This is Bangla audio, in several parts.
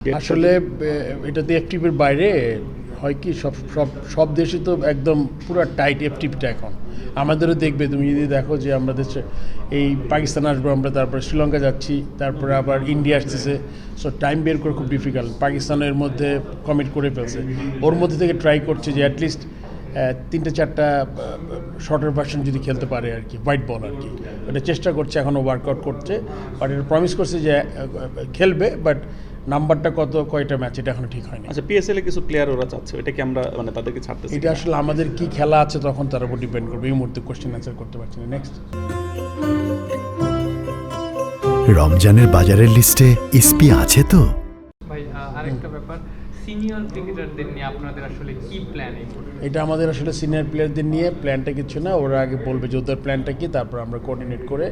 আসলে এটা তো এফটিপির বাইরে হয় কি সব সব সব দেশে তো একদম পুরো টাইট এফটিপিটা এখন। আমাদেরও দেখবে তুমি যদি দেখো যে আমরা দেশে এই পাকিস্তান আসব আমরা তারপরে শ্রীলঙ্কা যাচ্ছি তারপরে আবার ইন্ডিয়া আসতেছে। সো টাইম বের করে খুব ডিফিকাল্ট পাকিস্তানের মধ্যে কমিট করে ফেলছে। ওর মধ্যে থেকে ট্রাই করছে যে অ্যাটলিস্ট তিনটে চারটা শর্টের ভার্সন যদি খেলতে পারে আর কি হোয়াইট বল আর কি। এটা চেষ্টা করছে এখনও ওয়ার্কআউট করছে। বাট এটা প্রমিস করছে যে খেলবে বাট নাম্বারটা কত কয়টা ম্যাচ এটা এখনও ঠিক হয়নি। আচ্ছা পিএসএল এ কিছু প্লেয়ার ওরা চাচ্ছে এটা কি আমরা মানে তাদেরকে ছাড়তেছি এটা আসলে আমাদের কি খেলা আছে তখন তার উপর ডিপেন্ড করবে এই মুহূর্তে কোশ্চেন অ্যান্সার করতে পারছি না। নেক্সট রমজানের বাজারের লিস্টে ইসপি আছে তো? ভাই আরেকটা ব্যাপার। সিনিয়র ক্রিকেটারদের নিয়ে আপনাদের আসলে কি প্ল্যান? এটা আমাদের আসলে সিনিয়র প্লেয়ারদের নিয়ে প্ল্যানটা কিছু না। ওরা আগে বলবে যে ওদের প্ল্যানটা কি তারপর আমরা কোঅর্ডিনেট করে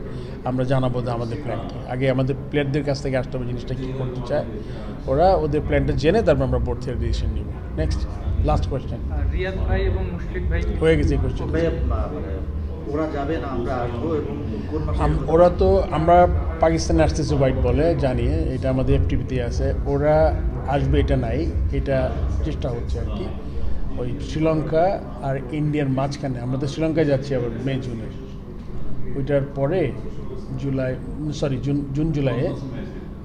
আমরা জানাব যে আমাদের প্ল্যান কি। আগে আমাদের প্লেয়ারদের কাছ থেকে আসতে হবে জিনিসটা কী করতে চায়। ওরা ওদের প্ল্যানটা জেনে তারপর আমরা বোর্ড থেকে ডিসিশন নিব। নেক্সট লাস্ট কোয়েশ্চেন রিয়াদ ভাই এবং মুশফিক ভাই হয়ে গেছে কোয়েশ্চেন মানে ওরা যাবে না আমরা আসব এবং ওরা তো আমরা পাকিস্তানে আসতেছে হোয়াইট বলে জানিয়ে এটা আমাদের এফটিভিতে আছে। ওরা আসবে, এটা নাই, এটা চেষ্টা হচ্ছে আর কি। ওই শ্রীলঙ্কা আর ইন্ডিয়ার মাঝখানে, আমরা তো শ্রীলঙ্কায় যাচ্ছি আবার মে, জুনে। ওইটার পরে জুলাই সরি জুন জুন, জুলাইয়ে,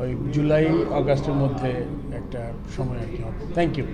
ওই জুলাই, অগাস্টের মধ্যে একটা সময় আর কি হবে। Thank you